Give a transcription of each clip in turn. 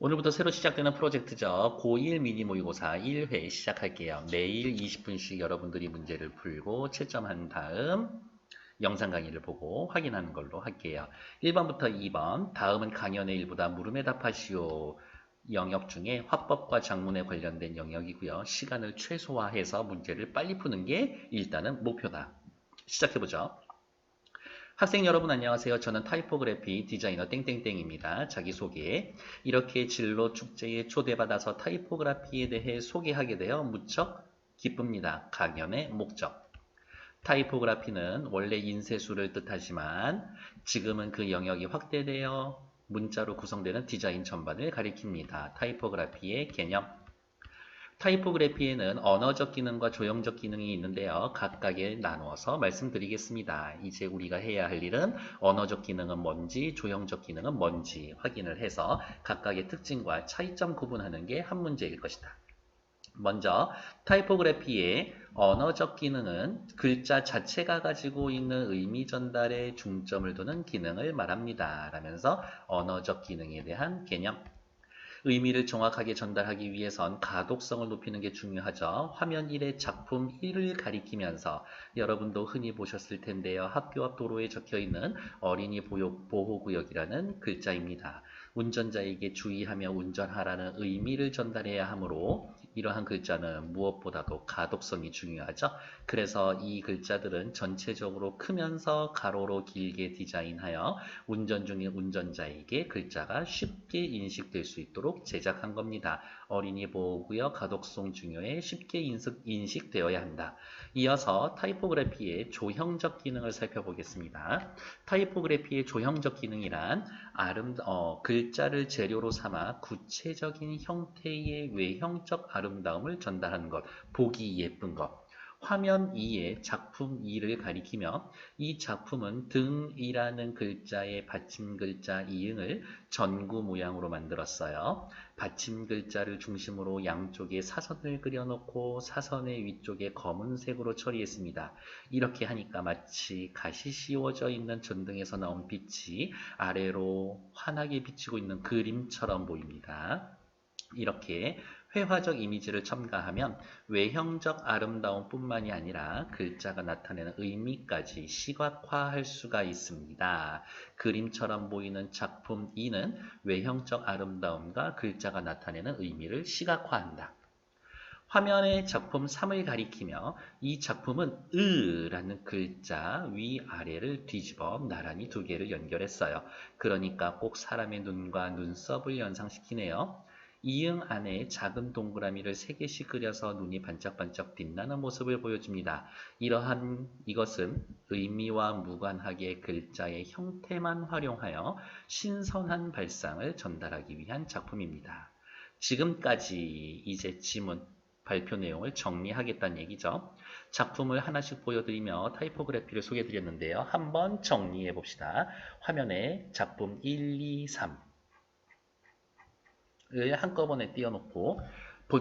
오늘부터 새로 시작되는 프로젝트죠. 고1 미니 모의고사 1회 시작할게요. 매일 20분씩 여러분들이 문제를 풀고 채점한 다음 영상 강의를 보고 확인하는 걸로 할게요. 1번부터 2번, 다음은 강연의 일보다 물음에 답하시오. 영역 중에 화법과 작문에 관련된 영역이고요. 시간을 최소화해서 문제를 빨리 푸는 게 일단은 목표다. 시작해보죠. 학생 여러분 안녕하세요. 저는 타이포그래피 디자이너 땡땡땡입니다. 자기소개. 이렇게 진로 축제에 초대받아서 타이포그래피에 대해 소개하게 되어 무척 기쁩니다. 강연의 목적. 타이포그래피는 원래 인쇄술을 뜻하지만 지금은 그 영역이 확대되어 문자로 구성되는 디자인 전반을 가리킵니다. 타이포그래피의 개념. 타이포그래피에는 언어적 기능과 조형적 기능이 있는데요. 각각에 나누어서 말씀드리겠습니다. 이제 우리가 해야 할 일은 언어적 기능은 뭔지, 조형적 기능은 뭔지 확인을 해서 각각의 특징과 차이점 구분하는 게 한 문제일 것이다. 먼저 타이포그래피의 언어적 기능은 글자 자체가 가지고 있는 의미 전달에 중점을 두는 기능을 말합니다. 라면서 언어적 기능에 대한 개념 의미를 정확하게 전달하기 위해선 가독성을 높이는 게 중요하죠. 화면 1의 작품 1을 가리키면서 여러분도 흔히 보셨을 텐데요. 학교 앞 도로에 적혀 있는 어린이 보호구역이라는 글자입니다. 운전자에게 주의하며 운전하라는 의미를 전달해야 하므로 이러한 글자는 무엇보다도 가독성이 중요하죠. 그래서 이 글자들은 전체적으로 크면서 가로로 길게 디자인하여 운전 중인 운전자에게 글자가 쉽게 인식될 수 있도록 제작한 겁니다. 어린이 보호구역 가독성 중요해 쉽게 인식, 인식되어야 한다. 이어서 타이포그래피의 조형적 기능을 살펴보겠습니다. 타이포그래피의 조형적 기능이란 아름, 어, 글자를 재료로 삼아 구체적인 형태의 외형적 아름 다움을 전달하는 것, 보기 예쁜 것. 화면 2의 작품 2를 가리키며 이 작품은 등이라는 글자의 받침 글자 이응을 전구 모양으로 만들었어요. 받침 글자를 중심으로 양쪽에 사선을 그려놓고 사선의 위쪽에 검은색으로 처리했습니다. 이렇게 하니까 마치 가시 씌워져 있는 전등에서 나온 빛이 아래로 환하게 비치고 있는 그림처럼 보입니다. 이렇게 회화적 이미지를 첨가하면 외형적 아름다움 뿐만이 아니라 글자가 나타내는 의미까지 시각화할 수가 있습니다. 그림처럼 보이는 작품 2는 외형적 아름다움과 글자가 나타내는 의미를 시각화한다. 화면의 작품 3을 가리키며 이 작품은 으라는 글자 위아래를 뒤집어 나란히 두 개를 연결했어요. 그러니까 꼭 사람의 눈과 눈썹을 연상시키네요. 이응 안에 작은 동그라미를 3개씩 그려서 눈이 반짝반짝 빛나는 모습을 보여줍니다. 이러한 이것은 의미와 무관하게 글자의 형태만 활용하여 신선한 발상을 전달하기 위한 작품입니다. 지금까지 이제 지문, 발표 내용을 정리하겠다는 얘기죠. 작품을 하나씩 보여드리며 타이포그래피를 소개해드렸는데요. 한번 정리해 봅시다. 화면에 작품 1, 2, 3 을 한꺼번에 띄워놓고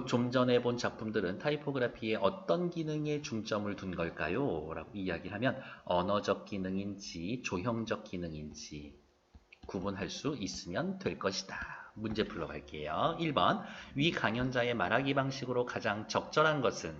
좀 전에 본 작품들은 타이포그래피에 어떤 기능에 중점을 둔 걸까요? 라고 이야기를 하면 언어적 기능인지 조형적 기능인지 구분할 수 있으면 될 것이다. 문제 풀러 갈게요. 1번 위 강연자의 말하기 방식으로 가장 적절한 것은